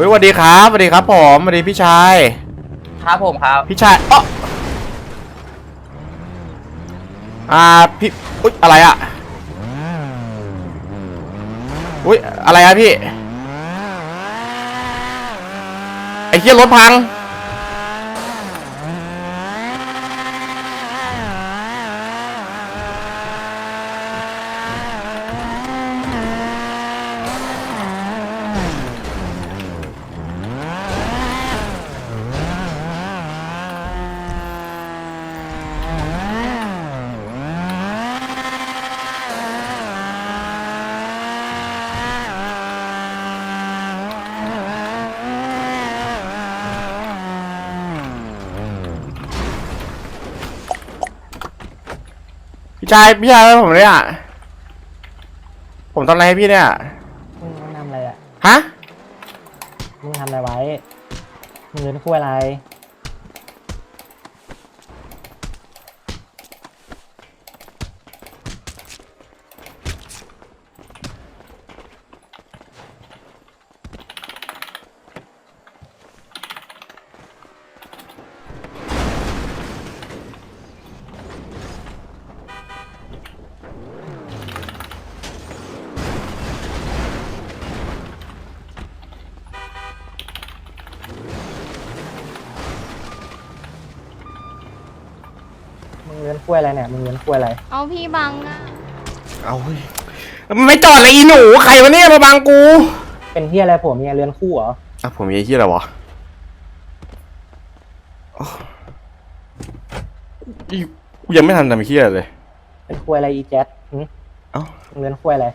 ฮ้ยสวัสดีครับสวัสดีครับผมสวัสดีพี่ชาย ครับผมครับพี่ชายเอ๋ออ่าพี่อุ๊ยอะไรอะอุ๊ยอะไรอะพี่ไอ้เหี้ยรถพัง ชายพี่ชายผมเนี่ยผมทำอะไรให้พี่เนี่ย มึงทำอะไรอะ ฮะ มึงทำอะไรไว้ มึงเงินคุยอะไร มึงเงินคุยอะไรเนี่ยมึงเงินคุยอะไรเอาพี่บังอะเอาเฮ้ยไม่จอดเลยอีหนูใครวะเนี่ยมาบังกูเป็นเฮียอะไรผมเนี่ยเรือนคู่เหรออะผมมีไอ้เหี้ยอะไรวะอ๋ออีกูยังไม่ทันทำไอ้เหี้ยเลย เป็นคุยอะไรอีแจ๊ดหึเอ้ามึงเงินคุยอะไร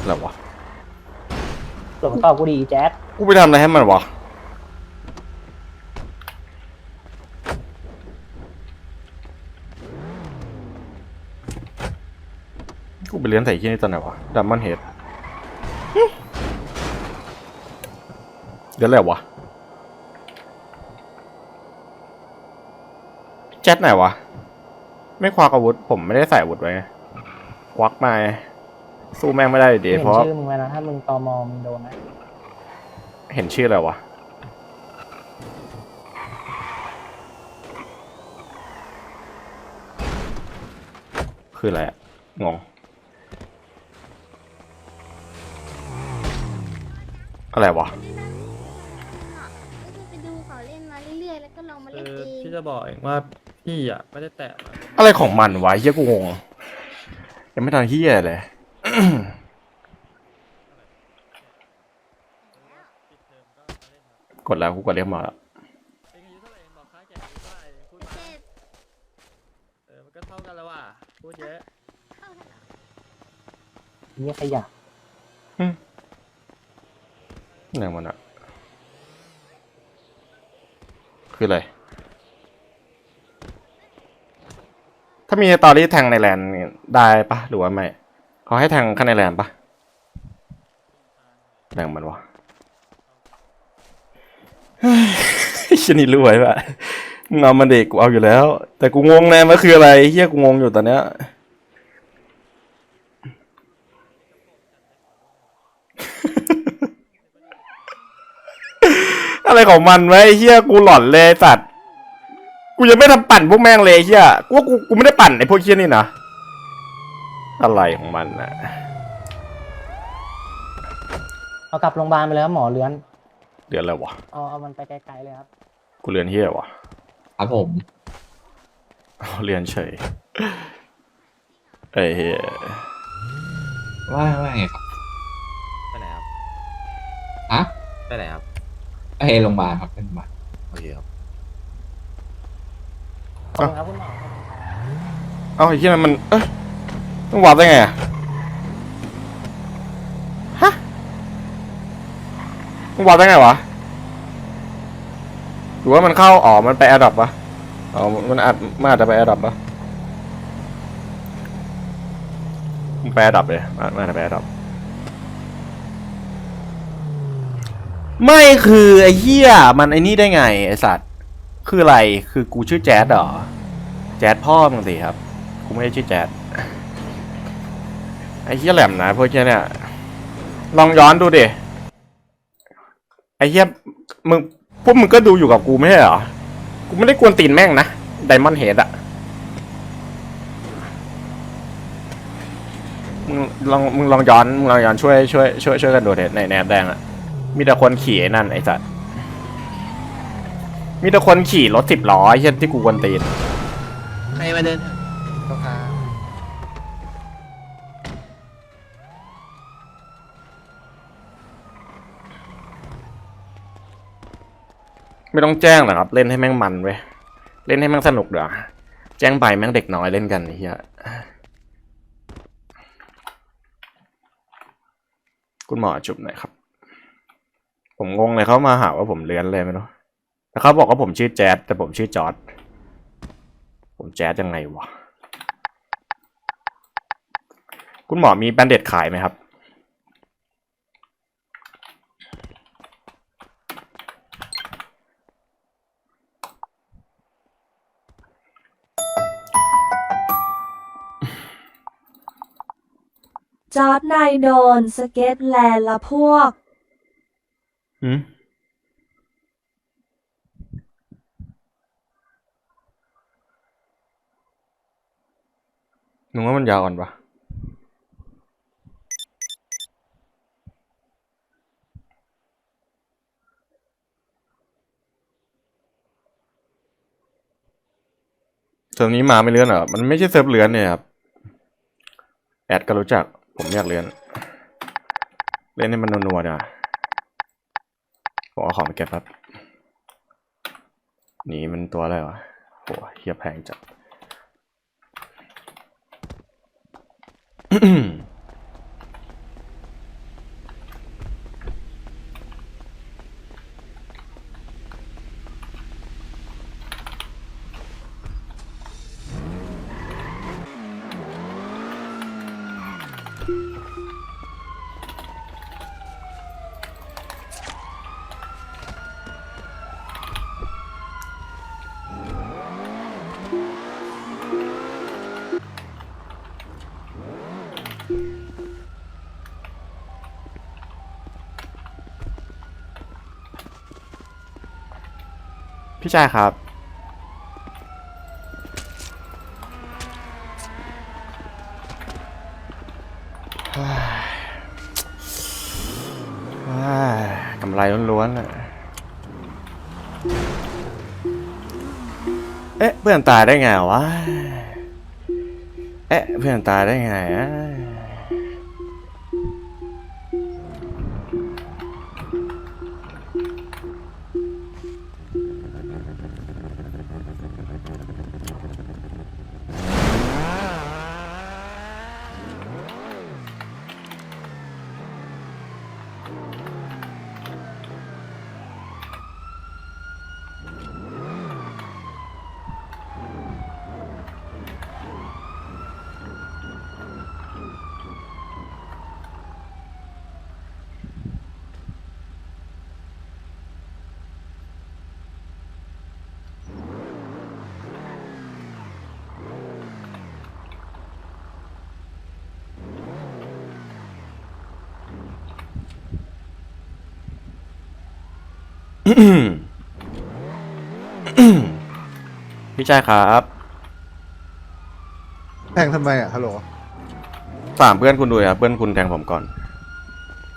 อะไรวะหลงตอบกูดีอีแจ๊ดกูไปทำอะไรให้มันวะ ไปเลี้ยงใส่ที่นี่ตอนไหนวะดัมมอนเฮดเดี๋ยวอะไรวะแจ็ตไหนวะ ไม่ควักอาวุธ ผมไม่ได้ใส่อาวุธไว้ ควักมาไงสู้แม่งไม่ได้อยู่ดีเห็นเพราะ เห็นชื่อมึงไว้นะถ้ามึงตอมอมึงโดนนะเห็นชื่ออะไรวะ คืออะไรอะงง อะไรวะก็คือไปดูเขาเล่นมาเรื่อยๆ แล้วก็ลองมาเอเล่นอเองพี่จะบอกเองว่าพี่อะไม่ได้แตะมันอะไรของมันวะเฮียกูงงยังไม่ทันเฮียเลยปิดเทอมก็มาเล่นครับกดแล้วกูกดเรียกมาแล้วเองอายุเท่าไหร่เองบอกค่าแก่อายุเท่าไหร่พูดมาเจ็ดเออมันก็เท่ากันแล้วว่ะพูดเยอะ เข้ากันเหรอ นี่ขยะ ไหนมันอะคืออะไร ถ้ามีตอรี่แทงในแลนด์นี่ได้ปะหรือว่าไม่เขาให้แทงข้างในแลนด์ปะแบ่งมันวะเฮ้ยชนิดรวยปะมึงเอามันเด็กกูเอาอยู่แล้ว แต่กูงงแน่มันคืออะไรเฮียกูงงอยู่ตอนเนี้ย อะไร ของมันไวะไอ้เฮียกูหลอนเลยสัตว์กูยังไม่ทำปั่นพวกแม่งเลยไอ้เฮียกูว่ากูกูไม่ได้ปั่นไอ้พวกเฮียนี่นะอะไรของมันนะเอากลับโรงพยาบาลไปเลยครับหมอเรือน เดือนอะไรวะเอาเอามันไปไกลๆเลยครับ กูเรียนเฮียวะครับผมเอาเรียนเฉยเอ้ยเฮียว่าว่าไงครับไปไหนครับ ฮะ ไปไหนครับ ไอโรงพยาบาลครับเป็นโรงพยาบาลโอเคครับขอบคุณครับคุณหมอเอาไอ้เฮียมันมันเอ้ยต้องวัดได้ไงอะฮะต้องวัดได้ไงวะหรือว่ามันเข้าอ๋อมันไปแอร์ดับปะอ๋อมันอาจมันอาจจะไปแอร์ดับปะมันไปแอร์ดับเลยมันอาจจะไปแอร์ดับ ไม่คือไอ้เหี้ยมันไอ้นี่ได้ไงไอ้สัตว์ คืออะไรคือกูชื่อแจ๊ดเหรอ แจ๊ดพ่อมึงสิครับ กูไม่ได้ชื่อแจ๊ดไอ้เหี้ยแหลมนะพวกเนี้ยเนี่ย ลองย้อนดูดิไอ้เหี้ยมึงพวกมึงก็ดูอยู่กับกูไม่ใช่เหรอ กูไม่ได้กวนตีนแม่งนะไดมอนเฮดอะมึงลองมึงลองย้อนมึงลองย้อนช่วยช่วยช่วยช่วยกันดูเถอะในแนบแดงอะ มีแต่คนขี่ไอ้นั่นไอ้สัตว์มีแต่คนขี่รถสิบล้อไอ้เหี้ยที่กูกวนตีน ใครมาเดินไม่ต้องแจ้งหรอกครับ เล่นให้แม่งมันเว้ยเล่นให้แม่งสนุกเดี๋ยวาแจ้งไปแม่งเด็กน้อยเล่นกันไอ้เฮียคุณหมอจุบหน่อยครับ ผมงงเลยเขามาหาว่าผมเลือนเลยไม่รู้แต่เขาบอกว่าผมชื่อแจ๊ดแต่ผมชื่อจอร์ดผมแจ๊ดยังไงวะ คุณหมอมีแบนเด็ดขายไหมครับ จอร์ดนายโดนสเก็ตแลนด์ละพวก อืมหนูว่ามันยาวก่อนปะเซิร์ฟนี้มาไม่เลื่อนเหรอ มันไม่ใช่เซิร์ฟเลื่อนเนี่ยครับ แอดก็รู้จัก ผมอยากเลื่อน เล่นให้มันนัวๆเดี๋ยวา ผมเอาของไปเก็บครับหนีมันตัวอะไรวะโหเฮียแพงจัด พี่ชายครับว้กำไรล้วนๆน่ะเอ๊ะ เพื่อนตายได้ไงวะ เอ๊ะ เพื่อนตายได้ไงอะ พี่ชายครับแทงทำไมอะฮัลโหลถามเพื่อนคุณดูครับเพื่อนคุณแทงผมก่อน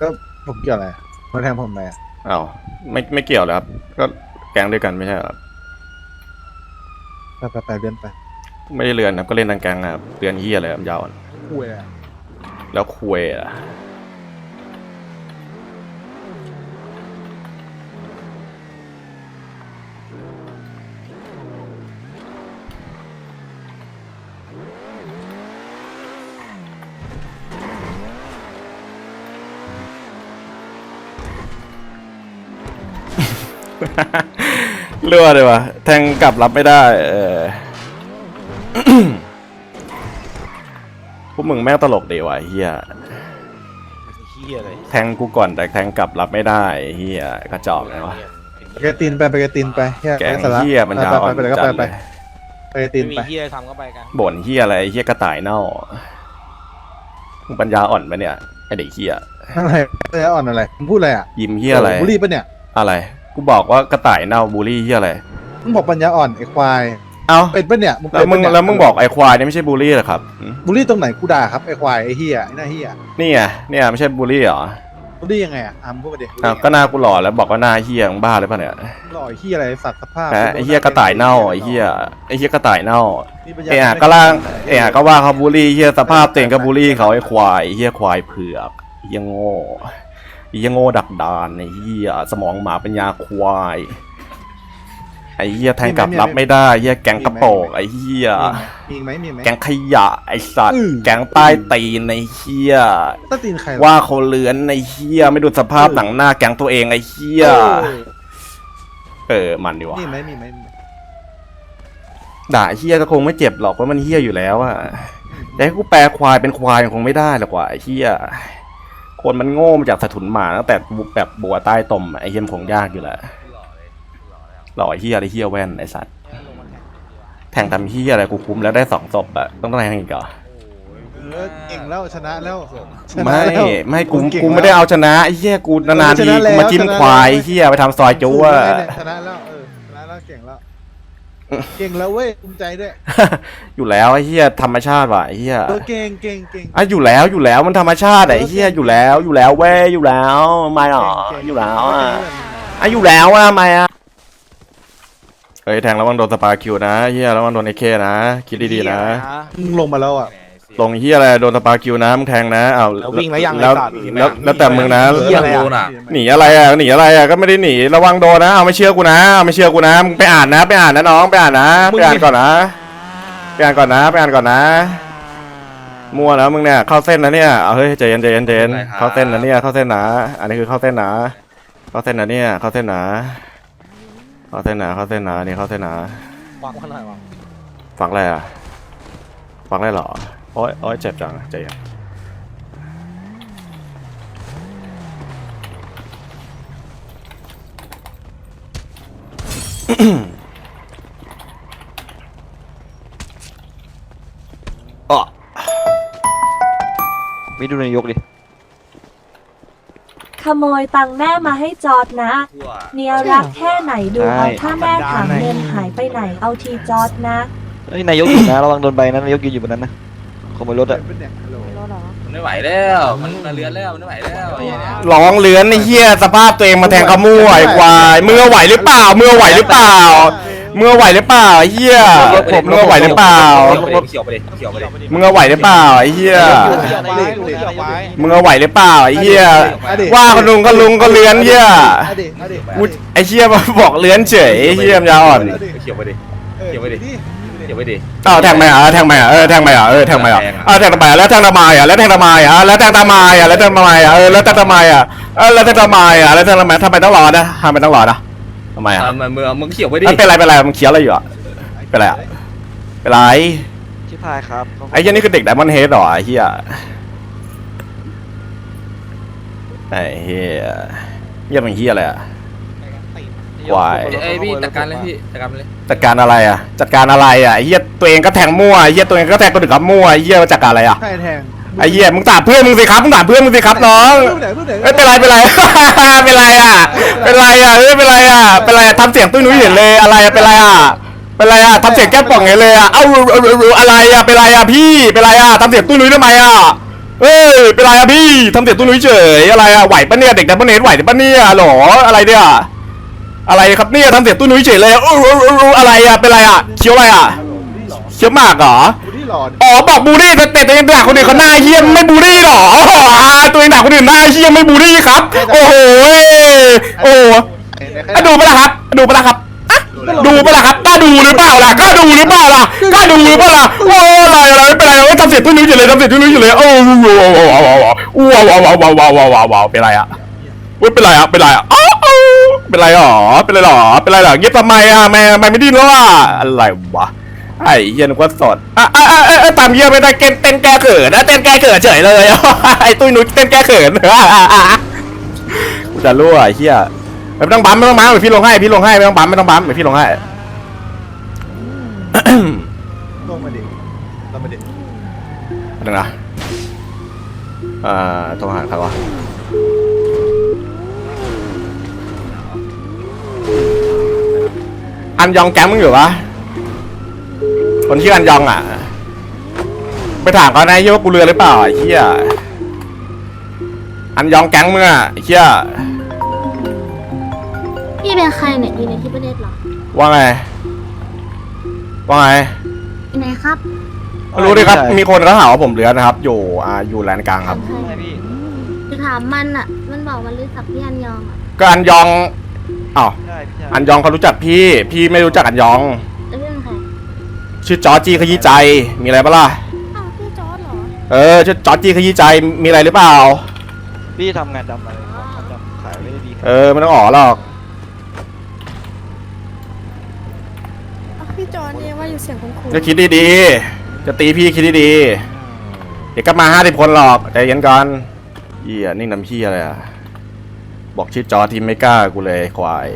ก็ผมเกี่ยวอะไรมาแทงผมทำไมอะอ้าวไม่ไม่เกี่ยวเลยครับ ก็แก๊งด้วยกันไม่ใช่เหรอครับไปไปไปเลื่อนไปไม่ได้เรือนครับก็เล่นทางแก๊งนะครับเรือนเฮียอะไรครับยาวอะคุยอะแล้วคุยอะ เลือดเลยวะแทงกลับรับไม่ได้ เออพวกมึงแม่งตลกดีว่ะเฮียเฮียเลยแทงกูก่อนแต่แทงกลับรับไม่ได้เฮียกระจอกเลยวะไปกระตินไปไปกระตินไปเฮียแกงไร้สาระเฮียมันยาวไปอ่อนไปไปก็จัไปดไปเลยไปกระตินไม่มีไปเฮียทำก็ไปกันบ่นเฮียอะไรเฮียกระต่ายเน่ามึงปัญญาอ่อนปะเนี่ยไอเด็กเฮียอะไรอะไรอ่อนอะไรมึงพูดอะไรอะยิ้มเฮียอะไรบุรีปะเนี่ยอะไร กูบอกว่ากระต่ายเน่าบูลลี่เฮียอะไร มึงบอกปัญญาอ่อนไอ้ควายเอ้าเป็นปะเนี่ยมึงแล้วมึงเป็นปะเนี่ยแล้วมึงบอกไอ้ควายนี่ไม่ใช่บูลลี่เหรอครับหืมบูลลี่ตรงไหนกูด่าครับไอ้ควายไอ้เฮียไอ้หน้าเฮียนี่ไงเนี่ยไม่ใช่บูลลี่เหรอบูลลี่ยังไงอะอะมึงพูดมาดิบูลอ้าวลี่ก็หน้ากูหล่อแล้วบอกว่าหน้าเฮียมึงบ้าเลยป่ะเนี่ยหล่อไอ้เฮียอะไรสัตว์สภาพฮะไอ้เฮียกระต่ายเน่าไอ้เฮียไอ้เฮียกระต่ายเน่ามีปัญญาเอะก็ล่างเอะก็ว่าเขาบูลลี่เฮียสภาพเต็งก็บูลลี่เขาไอ้ควายเฮียควายเผือกเฮียโง่ เฮียโง่ดักดานไอ้เฮียสมองหมาปัญญาควายไอ้เฮียแทงกลับรับไม่ได้เฮียแกงกระโปกไอ้เฮียมีไหมมีไหมแกงขยะไอ้สัตว์อืมแกงใต้ตีนไอ้เฮียต้นตีนใครว่าเขาเลือนไอ้เฮียไม่ดูสภาพหนังหน้าแกงตัวเองไอ้เฮียเออเออมันดีวะมีไหมมีไหมมีไหมด่าเฮียก็คงไม่เจ็บหรอกเพราะมันเฮียอยู่แล้วอะแต่ให้กูแปลควายเป็นควายคงไม่ได้หรอกว่าไอ้เฮีย คนมันโง่มาจากสถุนหมาตั้งแต่แบบบัวใต้ตมอะไอ้เฮียมนคงยากอยู่แหละหล่อไอ้เฮียไอ้เฮียแว่นไอ้สัตว์แทงทำเฮียอะไรกูคุ้มแล้วได้สองศพอะต้องแทงอีกเหรอเออเก่งแล้วชนะแล้วชนะไม่แล้ว ไม่กูงเก่งกูไม่ได้เอาชนะไอ้เฮียกูนานๆทีชนะแล้วกูมาจิ้มชนะแล้วควายไอ้เฮียไปทำซอยจู้อะ ชนะแล้วเออชนะแล้วเก่งแล้ว เก่งแล้วเว้ยภูมิใจด้วยอยู่แล้วไอ้เฮียธรรมชาติว่ะไอ้เฮียเออเก่งเก่งเก่ง อะอยู่แล้วอยู่แล้วมันธรรมชาติอะไอ้เฮียอยู่แล้วอยู่แล้วเว้ยอยู่แล้วไม่หรอเก่งอยู่แล้วเก่อะงอะอยู่แล้วอะทำไมอะเฮ้ยแทงระวังโดนสปาคิวนะเฮียระวังโดนไอเคนะคิดดีๆนะมึงลงมาแล้วอะ ลงเฮียอะไรโดนสปาคิวนะมึงแทงนะเอาแล้ววิ่งแล้วยังแล้วไอ้สัตว์แล้วแล้วแต่มึงนะเหี้ยอะไรอะหนีอะไรอะหนีอะไรอะก็ไม่ได้หนีระวังโดนนะเอาไม่เชื่อกูนะเอาไม่เชื่อกูนะมึงไปอ่านนะ ไปอ่านนะน้องไปอ่านนะไปอ่านก่อนนะไปอ่านก่อนนะไปอ่านก่อนนะมั่วนะมึงเนี่ยเข้าเส้นนะเนี่ยเอาเฮ้ยใจเย็นใจเย็นใจเย็นเข้าเส้นนะเนี่ยเข้าเส้นนะอันนี้คือเข้าเส้นนะเข้าเส้นนะเนี่ยเข้าเส้นนะเข้าเส้นนะเข้าเส้นนะนี่เข้าเส้นนะวางมาหน่อยวางฟังอะไรอะ ฟังอะไรเหรอ โอ้ยโอ้ยเจ็บจังใจเย็นอ๋อไม่ดูนายกดิ ขโมยตังค์แม่มาให้จอดนะเนียรักแค่ไหนดูใช่เอาถ้าแม่ถามเงินหายไปไหนเอาทีจอดนะเฮ้ยนายกอยู่นะ ระวังโดนใบนะนายกยืนอยู่บนนั้นนะ ขโมยรถอะเป็นเนี่ยฮัลโหลมันไม่ไหวแล้ว มันมันเลือนแล้ว มันไม่ไหวแล้วไอ้เหี้ยเนี่ย ร้องเลือนไอ้เหี้ยสภาพตัวเองมาแทงขมั่วไอ้ควายมือไหวหรือเปล่ามือไหวหรือเปล่ามือไหวหรือเปล่าไอ้เหี้ยมือไหวหรือเปล่า เขียวไปเลยเขียวไปเลยมึงเอาไหวหรือเปล่าไอ้เหี้ยเขียวไว้เขียวไว้มึงเอาไหวหรือเปล่าไอ้เหี้ยอดีตว่าคนลุงก็ลุงก็เลื้อนเหี้ยอดีตอดีตกูไอ้เหี้ยมาบอกเลื้อนเฉยไอ้เหี้ยมนยาอ่อนเขียวไปดิออเดี๋ยวไว้ดิเขีย วไปดิเอ้าแทงไหมอะแทงไหมอะเออแทงไหมอะเออแทงไหมอะเออแทงทำไมอะแล้วแทงทำไมอะแล้วแทงทำไมอะแล้วแทงทำไมอะแล้วแทงทำไมอะเออแล้วแทงทำไมอะเออแล้วแทงทำไมอะแล้วแทงทำไมทำไมต้องรอนะทำไมต้องรอนะทำไมอะอะมึงมึงมึงเขียวไปดิมันเป็นไรเป็นไรมันเขียวอะไรอยู่อะเป็นไรอะเป็นไรชิพายครับไอ้เหี้ยนี่คือเด็กไดมอนด์เฮดเหรอไอ้เหี้ยไอ้เหี้ยเหี้ยมันเหี้ยอะไรอะ ควายไอ้ยพี่จัดการเลยพี่จัดการไปเลยจัดการอะไรอะ จัดการอะไรอะไอ้เหี้ยตัวเองก็แทงมั่วไอ้เหี้ยตัวเองก็แทงคนอื่นก็มั่วไอ้เหี้ยจัดการอะไรอะใครแทงไอ้เหี้ยมึงถามเพื่อนมึงสิครับมึงถามเพื่อนมึงสิครับน้องรูปไหนรูปไหนเอ้ยเป็นไรเป็นไร เป็นไรอะ เป็นไรอะเอ้ยเป็นไรอะเป็นไรอะทำเสียงตุ้ยนุ้ยเห็นเลยอะไรอะเป็นไรอะเป็นไรอะทำเสียงแก้มป่องเห็นเลยอะเอ้าเอ้าเอ้าเอ้าอะไรอะเป็นไรอะพี่เป็นไรอะทำเสียงตุ้ยนุ้ยทำไมอะเอ้ยเป็นไรอะพี่ทำเสียงตุ้ยนุ้ยเฉยอะไรอะไหวปะเนี่ยเด็กดับเบิลเนสไหวปะเนี่ยหรออะไรเนี่ย อะไรครับเนี่ยทำเสียงตุ้ยนุ้ยเฉยเลยเอ้าเอ้าเอ้าเอ้าอะไรอะเป็นไรอะเคี้ยวอะไรอะเคี้ยวหมากเหรอดูที่หลอดอ๋อบอกบูลลี่แต่แต่ตัวเองด่าคนอื่นเขาหน้าเยี่ยมไม่บูลลี่หรออ๋อตัวเองด่าคนอื่นหน้าเยี่ยมไม่บูลลี่ครับ โอ้โหโอ้โหอะดูไปะละครับ ดูไปะละครับอะดูไปะละครับกล้าดูหรือเปล่าล่ะกล้าดูหรือเปล่าล่ะกล้าดูหรือเปล่าล่ะโอ้อะไรอะไรไม่เป็นไรโอ้ยทำเสียงตุ้นนุ้ยอยู่เลยทำเสียงตุ้นนุ้ยอยู่เลยโอ้ว้าวว้าวว้าวว้าวว้าวว้าวว้าวว้าวว้าวว้าวเป็นไรอะเว้ยเป็นไรอะเป็นไรอะอ้าวอ้าว เป็นไรหรอ เป็นไรหรอ เป็นไรหรอ เงียบทำไมอะแม่ไม่ไม่ดิ้นแล้วอะอะไรวะ ไอ้เหี้ยนึกว่าสดอะอะอะอะตามเหี้ยไม่ได้เต้นเต้นแก้เขินนะเต้นแก้เขินเฉยเลยไอ้ตุ้ยนุ้ยเต้นแก้เขินกูจะรั่วไอ้เหี้ยไม่ต้องบั๊มไม่ต้องบั๊มเดี๋ยวพี่ลงให้พี่ลงให้ไม่ต้องบั๊มไม่ต้องบั๊มเดี๋ยวพี่ลงให้ลงมาดิลงมาดิเดี๋ยวนะอ่าโทรหาใครวะ อันยองแก๊งมึงอยู่ปะคนชื่ออันยองอะ ไปถามเขานะไอ้เหี้ยว่ากูเรือหรือเปล่าไอ้เหี้ยอันยองแก๊งมึงอะไอ้เหี้ยพี่เป็นใครเนี่ยอยู่ในที่ประเทศเหรอว่าไง ว่าไง อยู่ไหนครับไม่รู้ดิครับ มีคนเขาถามว่าผมเรือนะครับ อยู่อ่าอยู่แลนด์กลางครับ ใครใช่พี่จะถามมันอะ มันบอกมันรู้จักพี่อันยองอะ ก็อันยอง อ้าวใช่พี่ใช่อันยองเขารู้จักพี่ พี่ไม่รู้จักอันยองแล้วพี่เป็นใครชื่อจอร์จี้ขยี้ใจ มีอะไรปะล่ะ อ้าวพี่จอร์ดเหรอเออ ชื่อจอร์จี้ขยี้ใจ มีอะไรหรือเปล่า พี่ทำงานดำอะไรทำดำขายไม่ได้ดีครับเออไม่ต้องอ๋อหรอกพี่จอร์ดเนี่ยว่าอยู่เสียงคุ้นจะคิดดีๆ จะตีพี่คิดดีๆ เดี๋ยวก็มาห้าสิบคนหรอกใจเย็นก่อนเหี้ยนี่น้ำพี่อะไรอะ บอกชื่อจอที่ไม่กล้ากูเลยควาย